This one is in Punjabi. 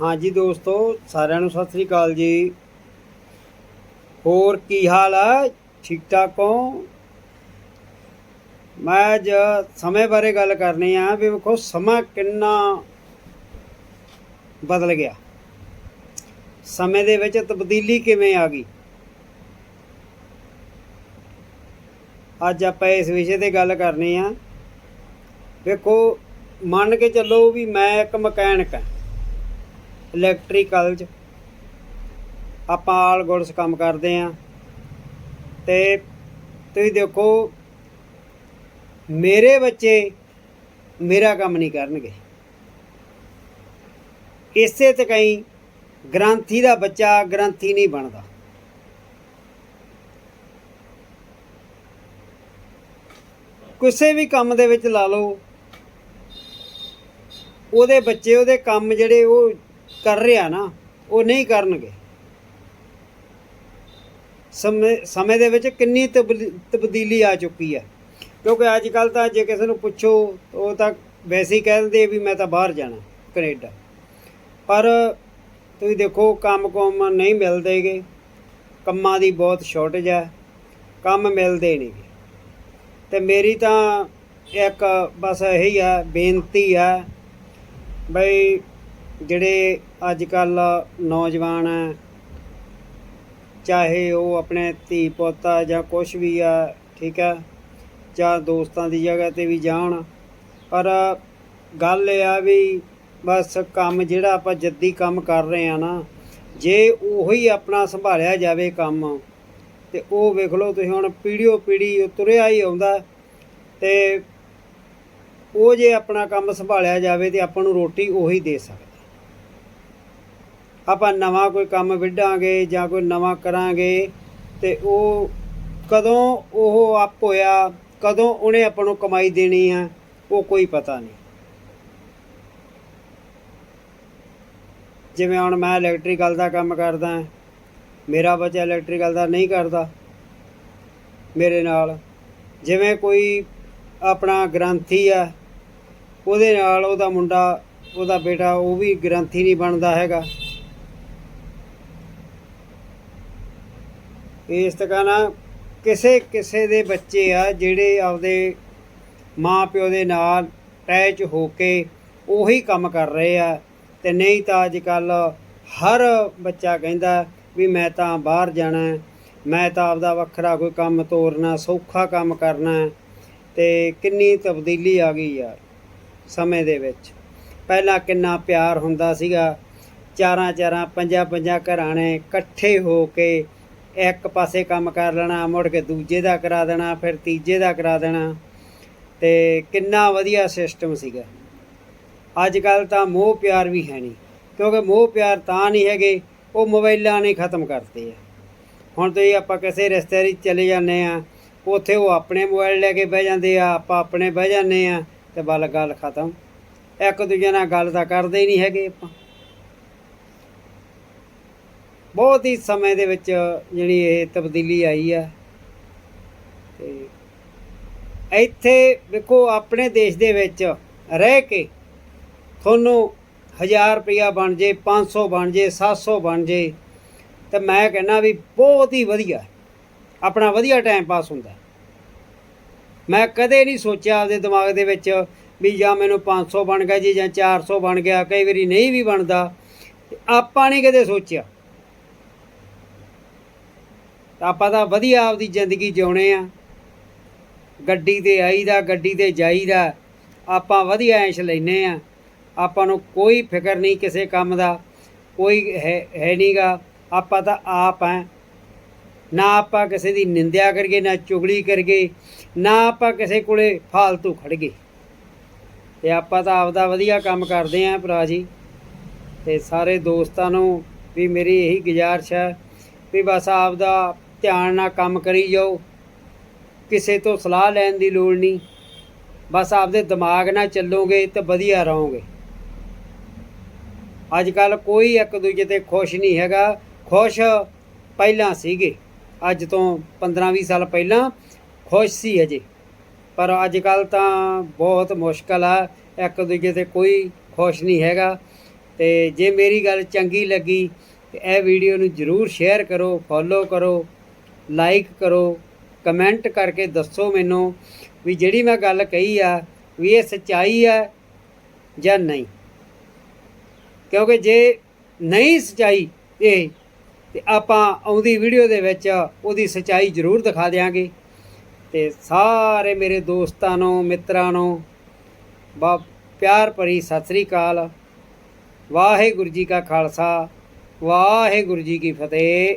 ਹਾਂਜੀ ਦੋਸਤੋ, ਸਾਰਿਆਂ ਨੂੰ ਸਤਿ ਸ੍ਰੀ ਅਕਾਲ ਜੀ। ਹੋਰ ਕੀ ਹਾਲ ਆ? ਠੀਕ ਠਾਕ ਹੋ? ਮੈਂ ਅੱਜ ਸਮੇਂ ਬਾਰੇ ਗੱਲ ਕਰਨੀ ਆ ਵੀ ਵੇਖੋ, ਸਮਾਂ ਕਿੰਨਾ ਬਦਲ ਗਿਆ। ਸਮੇਂ ਦੇ ਵਿੱਚ ਤਬਦੀਲੀ ਕਿਵੇਂ ਆ ਗਈ? ਅੱਜ ਆਪਾਂ ਇਸ ਵਿਸ਼ੇ ਤੇ ਗੱਲ ਕਰਨੀ ਆ। ਵੇਖੋ, ਮੰਨ ਕੇ ਚੱਲੋ ਵੀ ਮੈਂ ਇੱਕ ਮਕੈਨਿਕ ਹਾਂ ਇਲੈਕਟ੍ਰੀਕਲ ਚ ਆਪਾਂ ਆਲ ਗੁੜਸ ਕੰਮ ਕਰਦੇ ਆ। ਤੇ ਤੁਸੀਂ ਦੇਖੋ, ਮੇਰੇ ਬੱਚੇ ਮੇਰਾ ਕੰਮ ਨਹੀਂ ਕਰਨਗੇ। ਇਸੇ ਤੇ ਕਈ ਗ੍ਰੰਥੀ ਦਾ ਬੱਚਾ ਗ੍ਰੰਥੀ ਨਹੀਂ ਬਣਦਾ। ਕਿਸੇ ਵੀ ਕੰਮ ਦੇ ਵਿੱਚ ਲਾ ਲਓ, ਉਹਦੇ ਬੱਚੇ, ਉਹਦੇ ਕੰਮ ਜਿਹੜੇ ਉਹ ਕਰ ਰਿਹਾ ਨਾ, ਉਹ ਨਹੀਂ ਕਰਨਗੇ। ਸਮੇਂ ਸਮੇਂ ਦੇ ਵਿੱਚ ਕਿੰਨੀ ਤਬਦੀ- ਤਬਦੀਲੀ ਆ ਚੁੱਕੀ ਹੈ। ਕਿਉਂਕਿ ਅੱਜ ਕੱਲ ਤਾਂ ਜੇ ਕਿਸੇ ਨੂੰ ਪੁੱਛੋ, ਉਹ ਤਾਂ ਵੈਸੇ ਹੀ ਕਹਿ ਦਿੰਦੇ ਵੀ ਮੈਂ ਤਾਂ ਬਾਹਰ ਜਾਣਾ, ਕੈਨੇਡਾ। ਪਰ ਤੁਸੀਂ ਦੇਖੋ ਕੰਮ ਕੋਮ ਨਹੀਂ ਮਿਲਦੇਗੇ ਕੰਮਾਂ ਦੀ ਬਹੁਤ ਸ਼ਾਰਟੇਜ ਹੈ। ਕੰਮ ਮਿਲਦੇ ਨਹੀਂ ਗੇ। ਤੇ ਮੇਰੀ ਤਾਂ ਇੱਕ ਬਸ ਇਹੀ ਆ ਬੇਨਤੀ ਆ ਬਈ ਜਿਹੜੇ ਅੱਜ ਕੱਲ ਨੌਜਵਾਨ ਆ, ਚਾਹੇ ਉਹ ਆਪਣੇ ਧੀ ਪੋਤਾ ਜਾਂ ਕੁਝ ਵੀ ਆ, ਠੀਕ ਆ, ਜਾਂ ਦੋਸਤਾਂ ਦੀ ਜਗ੍ਹਾ ਤੇ ਵੀ ਜਾਣ, ਪਰ ਗੱਲ ਇਹ ਆ ਵੀ ਬਸ ਕੰਮ ਜਿਹੜਾ ਆਪਾਂ ਜੱਦੀ ਕੰਮ ਕਰ ਰਹੇ ਆ ਨਾ, ਜੇ ਉਹੀ ਆਪਣਾ ਸੰਭਾਲਿਆ ਜਾਵੇ ਕੰਮ, ਤੇ ਉਹ ਵੇਖ ਲਓ ਤੁਸੀਂ ਹੁਣ ਪੀੜੀਓ ਪੀੜੀ ਤੁਰਿਆ ਹੀ ਆਉਂਦਾ, ਤੇ ਉਹ ਜੇ ਆਪਣਾ ਕੰਮ ਸੰਭਾਲਿਆ ਜਾਵੇ ਤੇ ਆਪਾਂ ਨੂੰ ਰੋਟੀ ਉਹੀ ਦੇ ਸਕਦਾ। ਆਪਾਂ ਨਵਾਂ ਕੋਈ ਕੰਮ ਵਿੱਢਾਂਗੇ ਜਾਂ ਕੋਈ ਨਵਾਂ ਕਰਾਂਗੇ ਤੇ ਉਹ ਕਦੋਂ ਉਹ ਆਪ ਹੋਇਆ, ਕਦੋਂ ਉਹਨੇ ਆਪਾਂ ਨੂੰ ਕਮਾਈ ਦੇਣੀ ਆ, ਉਹ ਕੋਈ ਪਤਾ ਨਹੀਂ। ਜਿਵੇਂ ਹੁਣ ਮੈਂ ਇਲੈਕਟ੍ਰੀਕਲ ਦਾ ਕੰਮ ਕਰਦਾ, ਮੇਰਾ ਬੱਚਾ ਇਲੈਕਟ੍ਰੀਕਲ ਦਾ ਨਹੀਂ ਕਰਦਾ, ਮੇਰੇ ਨਾਲ। ਜਿਵੇਂ ਕੋਈ ਆਪਣਾ ਗ੍ਰੰਥੀ ਆ, ਉਹਦੇ ਨਾਲ ਉਹਦਾ ਮੁੰਡਾ, ਉਹਦਾ ਬੇਟਾ, ਉਹ ਵੀ ਗ੍ਰੰਥੀ ਨਹੀਂ ਬਣਦਾ ਹੈਗਾ। ਇਸ ਤਰ੍ਹਾਂ ਨਾ ਕਿਸੇ ਕਿਸੇ ਦੇ ਬੱਚੇ ਆ ਜਿਹੜੇ ਆਪਦੇ ਮਾਂ ਪਿਓ ਦੇ ਨਾਲ ਅਟੈਚ ਹੋ ਕੇ ਉਹੀ ਕੰਮ ਕਰ ਰਹੇ ਆ ਤੇ ਨਹੀਂ ਤਾਂ ਅੱਜ ਕੱਲ ਹਰ ਬੱਚਾ ਕਹਿੰਦਾ ਵੀ ਮੈਂ ਤਾਂ ਬਾਹਰ ਜਾਣਾ ਮੈਂ ਤਾਂ ਆਪਦਾ ਵੱਖਰਾ ਕੋਈ ਕੰਮ ਤੋਰਨਾ, ਸੌਖਾ ਕੰਮ ਕਰਨਾ ਹੈ। ਤੇ ਕਿੰਨੀ ਤਬਦੀਲੀ ਆ ਗਈ ਯਾਰ ਸਮੇਂ ਦੇ ਵਿੱਚ ਪਹਿਲਾਂ ਕਿੰਨਾ ਪਿਆਰ ਹੁੰਦਾ ਸੀਗਾ, ਚਾਰਾਂ ਚਾਰਾਂ ਪੰਜਾਂ ਪੰਜਾਂ ਘਰਾਂ ਨੇ ਇਕੱਠੇ ਹੋ ਕੇ ਇੱਕ ਪਾਸੇ ਕੰਮ ਕਰ ਲੈਣਾ, ਮੁੜ ਕੇ ਦੂਜੇ ਦਾ ਕਰਾ ਦੇਣਾ, ਫਿਰ ਤੀਜੇ ਦਾ ਕਰਾ ਦੇਣਾ। ਤੇ ਕਿੰਨਾ ਵਧੀਆ ਸਿਸਟਮ ਸੀਗਾ। ਅੱਜ ਕੱਲ ਤਾਂ ਮੋਹ ਪਿਆਰ ਵੀ ਹੈ ਨਹੀਂ, ਕਿਉਂਕਿ ਮੋਹ ਪਿਆਰ ਤਾਂ ਨਹੀਂ ਹੈਗੇ, ਉਹ ਮੋਬਾਈਲਾਂ ਨੇ ਖਤਮ ਕਰਤੇ ਆ। ਹੁਣ ਤੁਸੀਂ ਆਪਾਂ ਕਿਸੇ ਰਿਸ਼ਤੇਦਾਰੀ 'ਚ ਚਲੇ ਜਾਂਦੇ ਆ, ਉੱਥੇ ਉਹ ਆਪਣੇ ਮੋਬਾਈਲ ਲੈ ਕੇ ਬਹਿ ਜਾਂਦੇ ਆ, ਆਪਾਂ ਆਪਣੇ ਬਹਿ ਜਾਂਦੇ ਆ, ਤੇ ਬਲ ਗੱਲ ਖਤਮ। ਇੱਕ ਦੂਜੇ ਨਾਲ ਗੱਲ ਤਾਂ ਕਰਦੇ ਹੀ ਨਹੀਂ ਹੈਗੇ ਆਪਾਂ। ਬਹੁਤ ਹੀ ਸਮੇਂ ਦੇ ਵਿੱਚ ਜਿਹੜੀ ਇਹ ਤਬਦੀਲੀ ਆਈ ਆ। ਤੇ ਇੱਥੇ ਵੇਖੋ ਆਪਣੇ ਦੇਸ਼ ਦੇ ਵਿੱਚ ਰਹਿ ਕੇ ਤੁਹਾਨੂੰ 1000 ਰੁਪਇਆ ਬਣ ਜੇ 500 ਬਣ ਜੇ 700 ਬਣ ਜੇ, ਤੇ ਮੈਂ ਕਹਿੰਦਾ ਵੀ ਬਹੁਤ ਹੀ ਵਧੀਆ। ਆਪਣਾ ਵਧੀਆ ਟਾਈਮ ਪਾਸ ਹੁੰਦਾ। ਮੈਂ ਕਦੇ ਨਹੀਂ ਸੋਚਿਆ ਆਪਦੇ ਦਿਮਾਗ ਦੇ ਵਿੱਚ ਵੀ ਜਾਂ ਮੈਨੂੰ 500 ਬਣ ਗਿਆ ਜੀ ਜਾਂ 400 ਬਣ ਗਿਆ, ਕਈ ਵਾਰੀ ਨਹੀਂ ਵੀ ਬਣਦਾ। ਆਪਾਂ ਨਹੀਂ ਕਦੇ ਸੋਚਿਆ। ਤਾਂ ਆਪਾਂ ਤਾਂ ਵਧੀਆ ਆਪਦੀ ਜ਼ਿੰਦਗੀ ਜਿਉਣੇ ਆ। ਗੱਡੀ ਤੇ ਆਈਦਾ, ਗੱਡੀ ਤੇ ਜਾਈਦਾ, ਆਪਾਂ ਵਧੀਆ ਐਸ਼ ਲੈਨੇ ਆ। ਆਪਾਂ ਨੂੰ ਕੋਈ ਫਿਕਰ ਨਹੀਂ ਕਿਸੇ ਕੰਮ ਦਾ, ਕੋਈ ਹੈ ਹੈ ਨਹੀਂਗਾ। ਆਪਾਂ ਤਾਂ ਆਪ ਆ। ਨਾ ਆਪਾਂ ਕਿਸੇ ਦੀ ਨਿੰਦਿਆ ਕਰੀਏ, ਨਾ ਚੁਗਲੀ ਕਰੀਏ, ਨਾ ਆਪਾਂ ਕਿਸੇ ਕੋਲੇ ਫਾਲਤੂ ਖੜਗੇ ਤੇ ਆਪਾਂ ਤਾਂ ਆਪਦਾ ਵਧੀਆ ਕੰਮ ਕਰਦੇ ਆਂ ਭਰਾ ਜੀ। ਤੇ ਸਾਰੇ ਦੋਸਤਾਂ ਨੂੰ ਵੀ ਮੇਰੀ ਇਹੀ ਗੁਜ਼ਾਰਿਸ਼ ਹੈ ਵੀ ਬਸ ਆਪਦਾ ਧਿਆਨ ਨਾਲ ਕੰਮ ਕਰੀ ਜਾਓ। ਕਿਸੇ ਤੋਂ ਸਲਾਹ ਲੈਣ ਦੀ ਲੋੜ ਨਹੀਂ। ਬਸ ਆਪਦੇ ਦਿਮਾਗ ਨਾਲ ਚੱਲੋਗੇ ਤੇ ਵਧੀਆ ਰਹੋਗੇ। ਅੱਜ ਕੱਲ ਕੋਈ ਇੱਕ ਦੂਜੇ ਤੇ ਖੁਸ਼ ਨਹੀਂ ਹੈਗਾ। ਖੁਸ਼ ਪਹਿਲਾਂ ਸੀਗੇ। ਅੱਜ ਤੋਂ 15-20 ਸਾਲ ਪਹਿਲਾਂ ਖੁਸ਼ ਸੀ ਅਜੇ ਪਰ ਅੱਜ ਕੱਲ ਤਾਂ ਬਹੁਤ ਮੁਸ਼ਕਲ ਆ। ਇੱਕ ਦੂਜੇ ਤੇ ਕੋਈ ਖੁਸ਼ ਨਹੀਂ ਹੈਗਾ। ਤੇ ਜੇ ਮੇਰੀ ਗੱਲ ਚੰਗੀ ਲੱਗੀ ਇਹ ਵੀਡੀਓ ਨੂੰ ਜਰੂਰ ਸ਼ੇਅਰ ਕਰੋ, ਫੋਲੋ ਕਰੋ। ਲਾਈਕ ਕਰੋ ਕਮੈਂਟ ਕਰਕੇ ਦੱਸੋ ਮੈਨੂੰ ਵੀ ਜਿਹੜੀ ਮੈਂ ਗੱਲ ਕਹੀ ਆ, ਵੀ ਇਹ ਸੱਚਾਈ ਹੈ ਜਾਂ ਨਹੀਂ। ਕਿਉਂਕਿ ਜੇ ਨਹੀਂ ਸਚਾਈ ਇਹ, ਤੇ ਆਪਾਂ ਆਉਂਦੀ ਵੀਡੀਓ ਦੇ ਵਿੱਚ ਉਹਦੀ ਸਚਾਈ ਜ਼ਰੂਰ ਦਿਖਾ ਦਿਆਂਗੇ। ਤੇ ਸਾਰੇ ਮੇਰੇ ਦੋਸਤਾਂ ਨੂੰ, ਮਿੱਤਰਾਂ ਨੂੰ, ਬਾ ਪਿਆਰ ਭਰੀ ਸਤਿ ਸ੍ਰੀ ਅਕਾਲ। ਵਾਹਿਗੁਰੂ ਜੀ ਕਾ ਖਾਲਸਾ, ਵਾਹਿਗੁਰੂ ਜੀ ਕੀ ਫਤਿਹ।